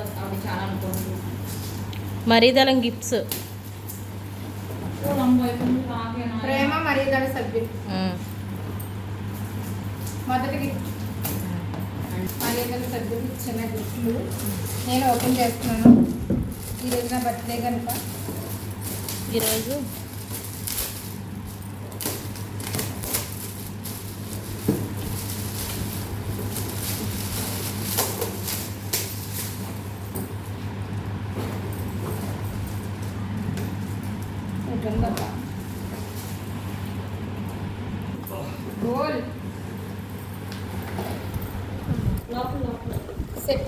అవి చాలా అనుకుంటున్నాను మరీదలం గిఫ్ట్స్. ప్రేమ మర్యాదల సభ్యులు. మొదటి గిఫ్ట్. మర్యాదల సభ్యులు చిన్న గిఫ్ట్లు. నేను ఓపెన్ చేస్తున్నాను. ఈరోజు నా బర్త్డే కనుక. ఈరోజు ఉంటుందబ్బా గోల్.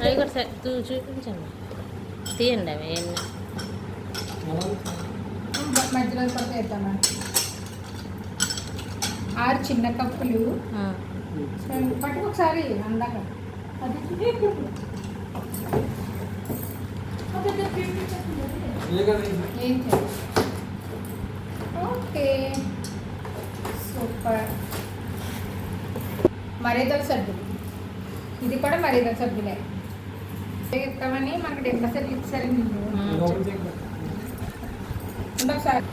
అవి కూడా సరే చూ- చూపించండి. తీయండి అవి మధ్యలో కూడా చేద్దామా ఆరు చిన్న కప్పులు. ఆ. పట్టుకు ఒకసారి అందాక అది ఏం చేయాలి? ఓకే. సూపర్. మర్యాదల సభ్యులు ఇది కూడా మర్యాదల సభ్యులే ఇస్తామని మనకు డెబ్బై సెట్లు ఇచ్చారు ఒకసారి.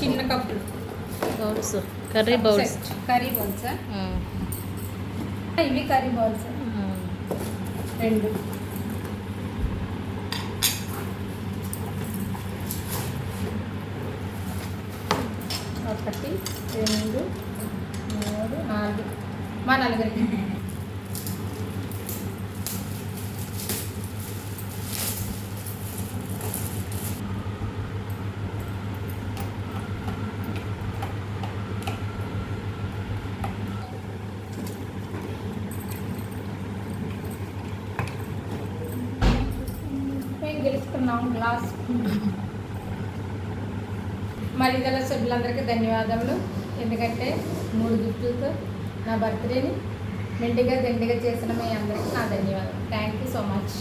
చిన్న కప్పులు. Bowls. Curry bowls. Curry bowls. ఇవి కర్రీ బౌల్స్. రెండు. ఒకటి రెండు మూడు నాలుగు. మా నలుగురికి. మేము గెలుచుకున్నాం గ్లాస్ మరి గల సభ్యులందరికీ ధన్యవాదములు. ఎందుకంటే మూడు గిఫ్టులతో నా బర్త్డేని మెండిగా దండిగా చేసిన మీ అందరికీ నా ధన్యవాదాలు థ్యాంక్ యూ సో మచ్